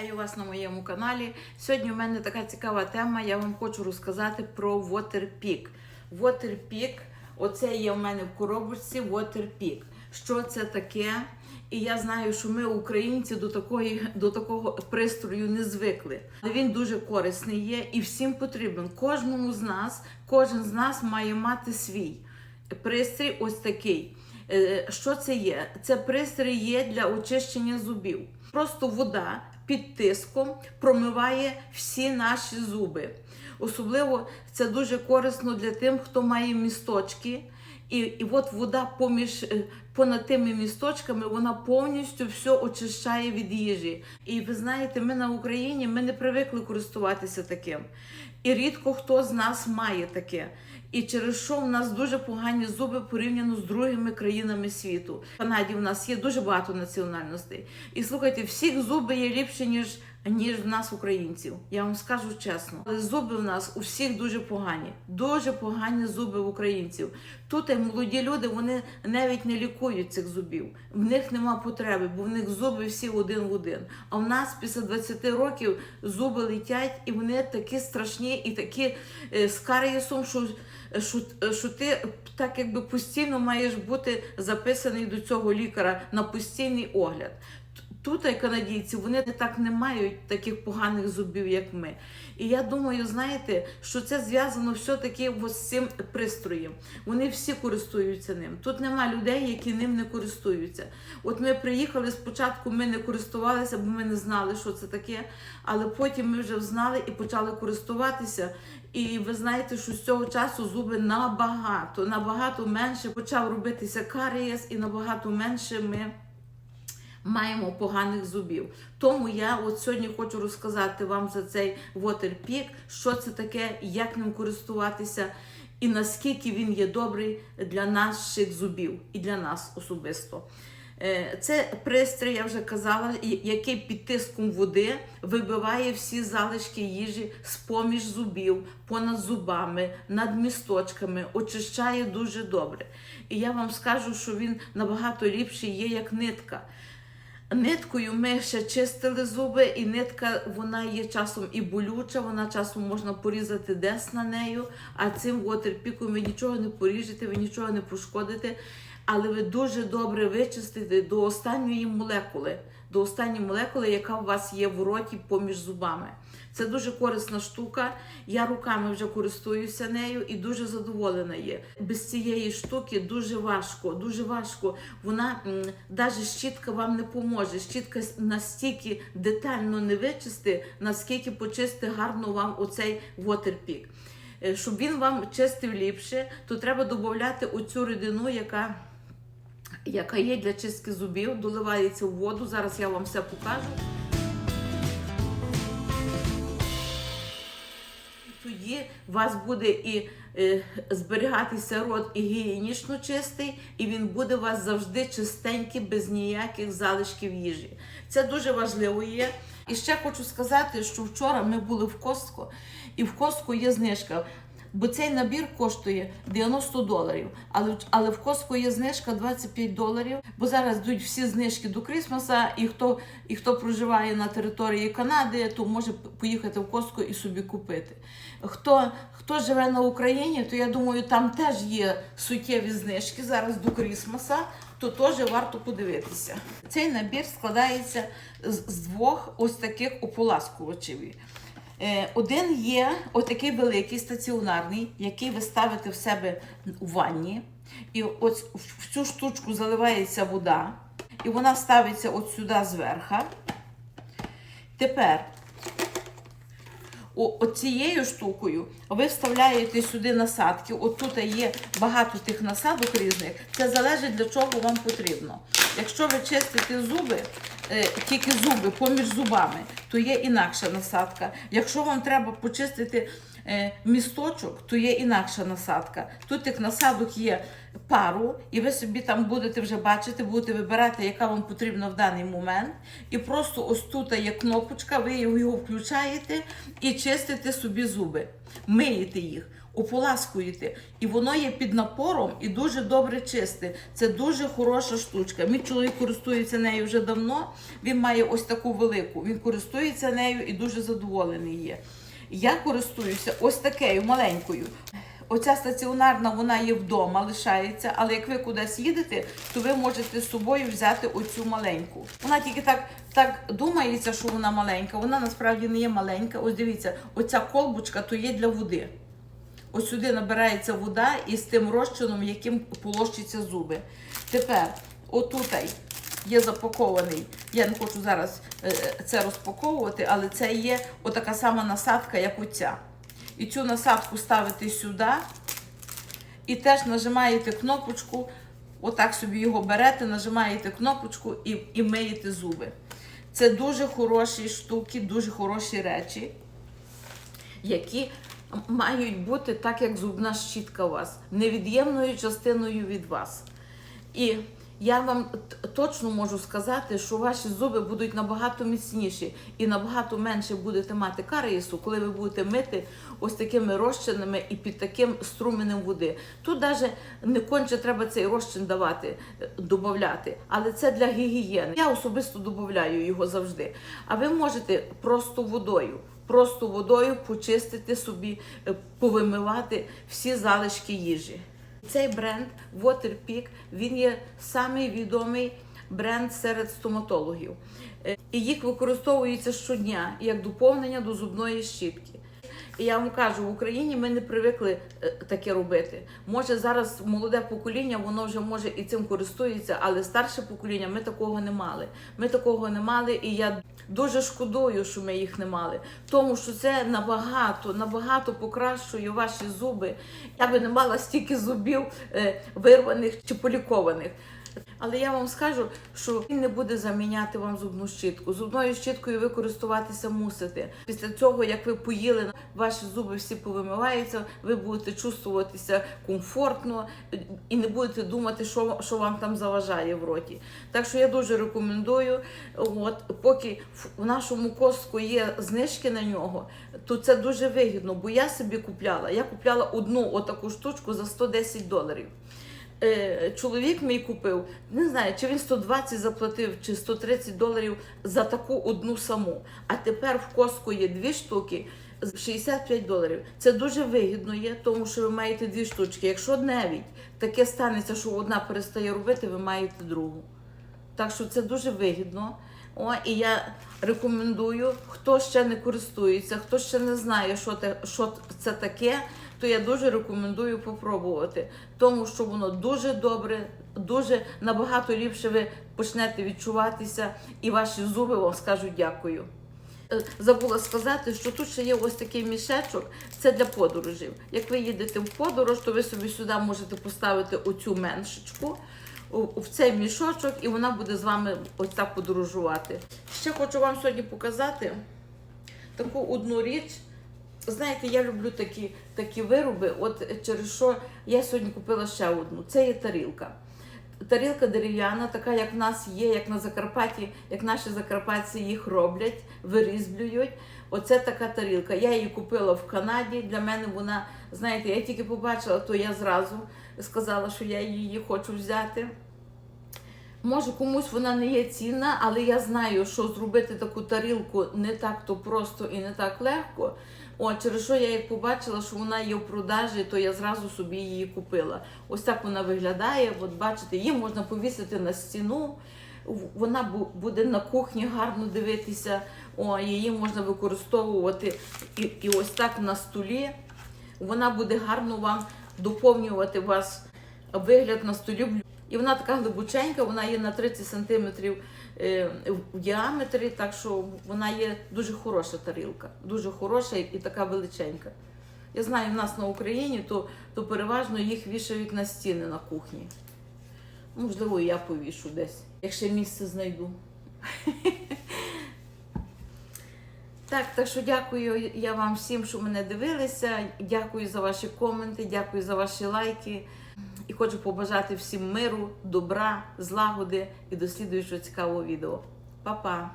Вітаю вас на моєму каналі. Сьогодні у мене така цікава тема. Я вам хочу розказати про Waterpik. Waterpik, оце є у мене в коробочці Waterpik. Що це таке? І я знаю, що ми, українці, до такої до такого пристрою не звикли. Але він дуже корисний є і всім потрібен. Кожному з нас, кожен з нас має мати свій пристрій. Ось такий. Е, Що це є? Це пристрій є для очищення зубів. Просто вода під тиском промиває всі наші зуби. Особливо це дуже корисно для тим, хто має місточки. І, і от вода поміж е, понад тими місточками вона повністю все очищає від їжі. І ви знаєте, ми на Україні ми не привикли користуватися таким. І рідко хто з нас має таке. І через що в нас дуже погані зуби порівняно з другими країнами світу. В Канаді в нас є дуже багато національностей. І слухайте, всіх зуби є ліпші, ніж ніж в нас, українців. Я вам скажу чесно. Але зуби в нас у всіх дуже погані. Дуже погані зуби українців. Тут молоді люди вони навіть не лікують цих зубів. В них нема потреби, бо в них зуби всі один в один. А в нас після 20 років зуби летять, і вони такі страшні і такі е, з карієсом, що, що, що ти так якби постійно маєш бути записаний до цього лікаря на постійний огляд. Тут і канадійці вони так не мають таких поганих зубів, як ми. І я думаю, знаєте, що це зв'язано все-таки з цим пристроєм. Вони всі користуються ним. Тут нема людей, які ним не користуються. От ми приїхали спочатку, ми не користувалися, бо ми не знали, що це таке. Але потім ми вже знали і почали користуватися. І ви знаєте, що з цього часу зуби набагато, набагато менше почав робитися карієс, і набагато менше ми маємо поганих зубів. Тому я от сьогодні хочу розказати вам за цей Waterpik, що це таке, як ним користуватися, і наскільки він є добрий для наших зубів і для нас особисто. Е, Це пристрій, я вже казала, який під тиском води вибиває всі залишки їжі з поміж зубів, понад зубами, над місточками, очищає дуже добре. І я вам скажу, що він набагато ліпший є як нитка. Ниткою ми ще чистили зуби, і нитка вона є часом і болюча, вона часом можна порізати десна нею, а цим вотерпіком ви нічого не поріжете, ви нічого не пошкодите, але ви дуже добре вичистите до останньої молекули, до останньої молекули, яка у вас є в роті поміж зубами. Це дуже корисна штука. Я руками вже користуюся нею і дуже задоволена є. Без цієї штуки дуже важко, дуже важко. Вона навіть щітка вам не поможе. Щітка настільки детально не вичисти, наскільки почисти гарно вам оцей waterpik. Е, Щоб він вам чистив ліпше, то треба додати оцю рідину, яка, яка є для чистки зубів, доливається в воду. Зараз я вам все покажу. Тоді у вас буде і е, зберігатися рот і гігієнічно чистий, і він буде у вас завжди чистенький, без ніяких залишків їжі. Це дуже важливо є. І ще хочу сказати, що вчора ми були в Костко, і в Костко є знижка. Бо цей набір коштує 90 доларів, але, але в Костко є знижка 25 доларів, бо зараз йдуть всі знижки до Крісмаса, і хто, і хто проживає на території Канади, то може поїхати в Костко і собі купити. Хто, хто живе на Україні, то я думаю, там теж є суттєві знижки зараз до Крісмаса, то теж варто подивитися. Цей набір складається з двох ось таких ополаскувачів. Е, Один є отакий великий стаціонарний, який ви ставите в себе у ванні. І ось в цю штучку заливається вода, і вона ставиться от сюди зверху. Тепер оцією штукою ви вставляєте сюди насадки. От тут є багато тих насадок різних. Це залежить для чого вам потрібно. Якщо ви чистите зуби, тільки зуби поміж зубами, то є інакша насадка. Якщо вам треба почистити е, місточок, то є інакша насадка. Тут тих насадок є пару, і ви собі там будете вже бачити, будете вибирати, яка вам потрібна в даний момент. І просто ось тут є кнопочка, ви його включаєте і чистите собі зуби, миєте їх. ополаскуєте, і воно є під напором і дуже добре чисте. Це дуже хороша штучка. Мій чоловік користується нею вже давно. Він має ось таку велику. Він користується нею і дуже задоволений є. Я користуюся ось такою маленькою. Оця стаціонарна вона є вдома, лишається, але як ви кудись їдете, то ви можете з собою взяти оцю маленьку. Вона тільки так, так думається, що вона маленька. Вона насправді не є маленька. Ось дивіться, оця колбочка то є для води. Ось сюди набирається вода із тим розчином, яким полощаться зуби. Тепер, отутай є запакований. Я не хочу зараз е, це розпаковувати, але це є отака сама насадка, як оця. І цю насадку ставите сюди і теж нажимаєте кнопочку, отак собі його берете, нажимаєте кнопочку і, і миєте зуби. Це дуже хороші штуки, дуже хороші речі, які мають бути так, як зубна щітка у вас, невід'ємною частиною від вас. І я вам точно можу сказати, що ваші зуби будуть набагато міцніші і набагато менше будете мати карієсу, коли ви будете мити ось такими розчинами і під таким струменем води. Тут навіть не конче треба цей розчин давати, е, додати, але це для гігієни. Я особисто додаю його завжди. А ви можете просто водою. Просто водою почистити собі, е, повимивати всі залишки їжі. Цей бренд Waterpik, він є самий відомий бренд серед стоматологів. Е, І їх використовується щодня як доповнення до зубної щітки. Я вам кажу, в Україні ми не привикли е, таке робити. Може зараз молоде покоління, воно вже може і цим користується, але старше покоління ми такого не мали. Ми такого не мали, і я дуже шкодую, що ми їх не мали. Тому що це набагато, набагато покращує ваші зуби. Я би не мала стільки зубів е, вирваних чи полікованих. Але я вам скажу, що він не буде заміняти вам зубну щітку. Зубною щіткою ви користуватися мусите. Після цього, як ви поїли, ваші зуби всі повимиваються, ви будете чувствуватися комфортно і не будете думати, що, що вам там заважає в роті. Так що я дуже рекомендую. От поки в- нашому костку є знижки на нього, то це дуже вигідно, бо я собі купляла. Я купляла одну отаку штучку за 110 доларів чоловік мій купив, не знаю, чи він 120 заплатив, чи 130 доларів за таку одну саму. А тепер в Коску є дві штуки. з 65 доларів. Це дуже вигідно є, тому що ви маєте дві штучки. Якщо навіть таке станеться, що одна перестає робити, ви маєте другу. Так що це дуже вигідно. О, і я рекомендую, хто ще не користується, хто ще не знає, що, те, що це таке, то я дуже рекомендую попробувати. Тому що воно дуже добре, дуже набагато ліпше ви почнете відчуватися, і ваші зуби вам скажуть дякую. Е, Забула сказати, що тут ще є ось такий мішечок, це для подорожів. Як ви їдете в подорож, то ви собі сюди можете поставити оцю меншечку в цей мішочок, і вона буде з вами ось так подорожувати. Ще хочу вам сьогодні показати таку одну річ. Знаєте, я люблю такі, такі вироби. От через що я сьогодні купила ще одну. Це є тарілка. Тарілка дерев'яна, така як в нас є, як на Закарпатті, як наші закарпатці їх роблять, вирізблюють. Оце така тарілка. Я її купила в Канаді. Для мене вона, знаєте, я тільки побачила, то я зразу сказала, що я її хочу взяти. Може, комусь вона не є цінна, але я знаю, що зробити таку тарілку не так то просто і не так легко. О, через що я як побачила, що вона є в продажі, то я зразу собі її купила. Ось так вона виглядає. От бачите, її можна повісити на стіну. Вона буде на кухні гарно дивитися. О, її можна використовувати і, і ось так на столі. Вона буде гарно вам доповнювати вас вигляд на столі. І вона така глибоченька, вона є на 30 см в діаметрі, так що вона є дуже хороша тарілка, дуже хороша і така величенька. Я знаю, в нас на Україні, то, то переважно їх вішають на стіни на кухні. Можливо, я повішу десь, якщо місце знайду. Так, так що дякую я вам всім, що мене дивилися. Дякую за ваші коменти, дякую за ваші лайки. І хочу побажати всім миру, добра, злагоди і до слідуючого цікавого відео. Па-па!